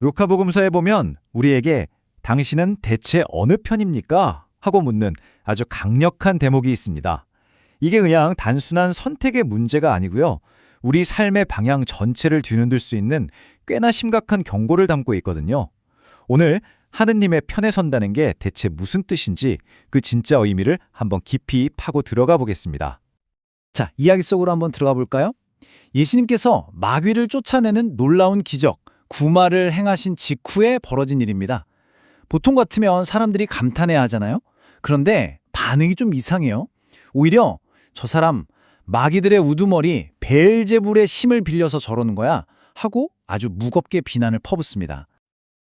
루카복음서에 보면 우리에게 당신은 대체 어느 편입니까? 하고 묻는 아주 강력한 대목이 있습니다. 이게 그냥 단순한 선택의 문제가 아니고요. 우리 삶의 방향 전체를 뒤흔들 수 있는 꽤나 심각한 경고를 담고 있거든요. 오늘 하느님의 편에 선다는 게 대체 무슨 뜻인지 그 진짜 의미를 한번 깊이 파고 들어가 보겠습니다. 자, 이야기 속으로 한번 들어가 볼까요? 예수님께서 마귀를 쫓아내는 놀라운 기적, 구마를 행하신 직후에 벌어진 일입니다. 보통 같으면 사람들이 감탄해 하잖아요. 그런데 반응이 좀 이상해요. 오히려 저 사람 마귀들의 우두머리 벨제불의 힘을 빌려서 저러는 거야 하고 아주 무겁게 비난을 퍼붓습니다.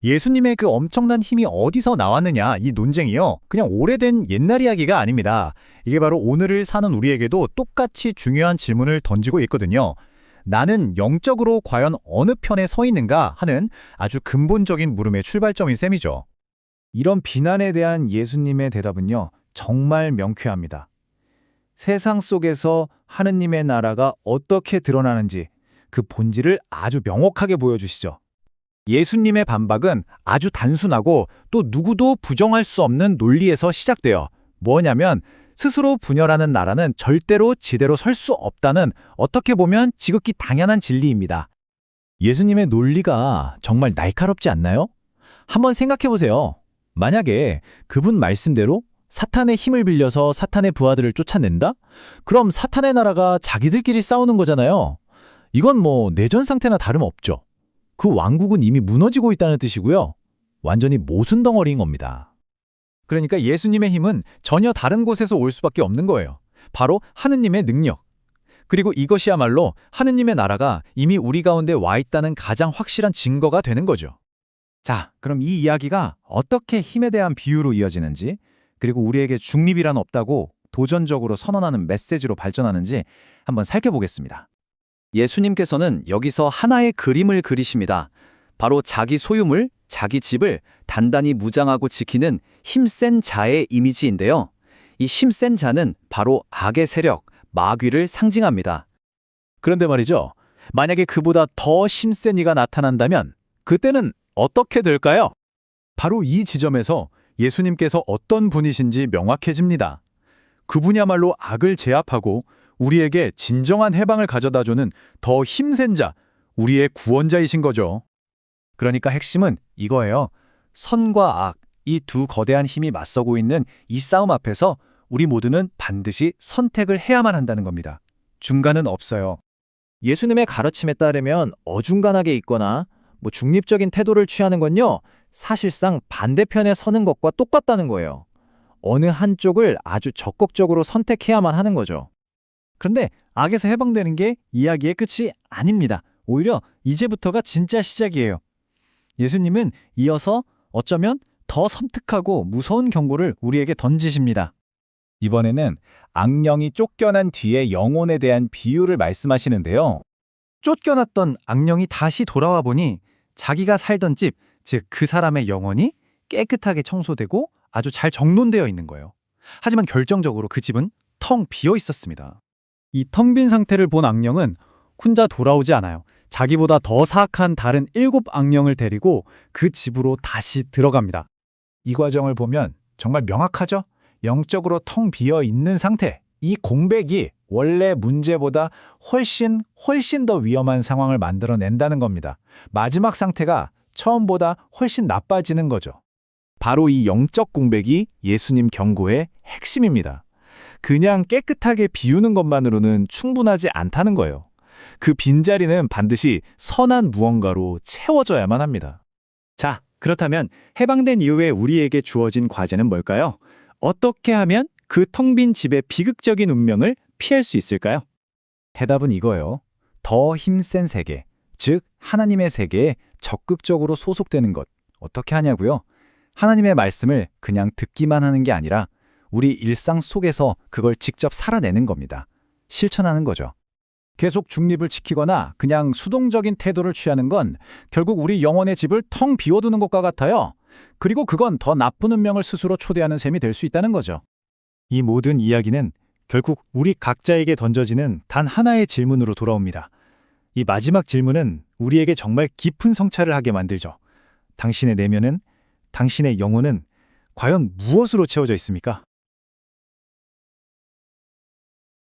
예수님의 그 엄청난 힘이 어디서 나왔느냐 이 논쟁이요. 그냥 오래된 옛날 이야기가 아닙니다. 이게 바로 오늘을 사는 우리에게도 똑같이 중요한 질문을 던지고 있거든요. 나는 영적으로 과연 어느 편에 서 있는가 하는 아주 근본적인 물음의 출발점인 셈이죠. 이런 비난에 대한 예수님의 대답은요, 정말 명쾌합니다. 세상 속에서 하느님의 나라가 어떻게 드러나는지 그 본질을 아주 명확하게 보여주시죠. 예수님의 반박은 아주 단순하고 또 누구도 부정할 수 없는 논리에서 시작돼요. 뭐냐면 스스로 분열하는 나라는 절대로 지대로 설 수 없다는 어떻게 보면 지극히 당연한 진리입니다. 예수님의 논리가 정말 날카롭지 않나요? 한번 생각해 보세요. 만약에 그분 말씀대로 사탄의 힘을 빌려서 사탄의 부하들을 쫓아낸다? 그럼 사탄의 나라가 자기들끼리 싸우는 거잖아요. 이건 뭐 내전 상태나 다름없죠. 그 왕국은 이미 무너지고 있다는 뜻이고요. 완전히 모순 덩어리인 겁니다. 그러니까 예수님의 힘은 전혀 다른 곳에서 올 수밖에 없는 거예요. 바로 하느님의 능력. 그리고 이것이야말로 하느님의 나라가 이미 우리 가운데 와 있다는 가장 확실한 증거가 되는 거죠. 자, 그럼 이 이야기가 어떻게 힘에 대한 비유로 이어지는지, 그리고 우리에게 중립이란 없다고 도전적으로 선언하는 메시지로 발전하는지 한번 살펴보겠습니다. 예수님께서는 여기서 하나의 그림을 그리십니다. 바로 자기 소유물, 자기 집을 단단히 무장하고 지키는 힘센 자의 이미지인데요. 이 힘센 자는 바로 악의 세력, 마귀를 상징합니다. 그런데 말이죠. 만약에 그보다 더 힘센 이가 나타난다면 그때는 어떻게 될까요? 바로 이 지점에서 예수님께서 어떤 분이신지 명확해집니다. 그분이야말로 악을 제압하고 우리에게 진정한 해방을 가져다주는 더 힘센 자, 우리의 구원자이신 거죠. 그러니까 핵심은 이거예요. 선과 악, 이 두 거대한 힘이 맞서고 있는 이 싸움 앞에서 우리 모두는 반드시 선택을 해야만 한다는 겁니다. 중간은 없어요. 예수님의 가르침에 따르면 어중간하게 있거나 뭐 중립적인 태도를 취하는 건요, 사실상 반대편에 서는 것과 똑같다는 거예요. 어느 한쪽을 아주 적극적으로 선택해야만 하는 거죠. 그런데 악에서 해방되는 게 이야기의 끝이 아닙니다. 오히려 이제부터가 진짜 시작이에요. 예수님은 이어서 어쩌면 더 섬뜩하고 무서운 경고를 우리에게 던지십니다. 이번에는 악령이 쫓겨난 뒤의 영혼에 대한 비유를 말씀하시는데요. 쫓겨났던 악령이 다시 돌아와 보니 자기가 살던 집, 즉 그 사람의 영혼이 깨끗하게 청소되고 아주 잘 정돈되어 있는 거예요. 하지만 결정적으로 그 집은 텅 비어 있었습니다. 이 텅 빈 상태를 본 악령은 혼자 돌아오지 않아요. 자기보다 더 사악한 다른 일곱 악령을 데리고 그 집으로 다시 들어갑니다. 이 과정을 보면 정말 명확하죠? 영적으로 텅 비어 있는 상태. 이 공백이 원래 문제보다 훨씬 훨씬 더 위험한 상황을 만들어낸다는 겁니다. 마지막 상태가 처음보다 훨씬 나빠지는 거죠. 바로 이 영적 공백이 예수님 경고의 핵심입니다. 그냥 깨끗하게 비우는 것만으로는 충분하지 않다는 거예요. 그 빈자리는 반드시 선한 무언가로 채워져야만 합니다. 자, 그렇다면 해방된 이후에 우리에게 주어진 과제는 뭘까요? 어떻게 하면 그 텅 빈 집의 비극적인 운명을 피할 수 있을까요? 해답은 이거예요. 더 힘센 세계, 즉 하나님의 세계에 적극적으로 소속되는 것. 어떻게 하냐고요? 하나님의 말씀을 그냥 듣기만 하는 게 아니라 우리 일상 속에서 그걸 직접 살아내는 겁니다. 실천하는 거죠. 계속 중립을 지키거나 그냥 수동적인 태도를 취하는 건 결국 우리 영혼의 집을 텅 비워두는 것과 같아요. 그리고 그건 더 나쁜 운명을 스스로 초대하는 셈이 될 수 있다는 거죠. 이 모든 이야기는 결국 우리 각자에게 던져지는 단 하나의 질문으로 돌아옵니다. 이 마지막 질문은 우리에게 정말 깊은 성찰을 하게 만들죠. 당신의 내면은, 당신의 영혼은 과연 무엇으로 채워져 있습니까?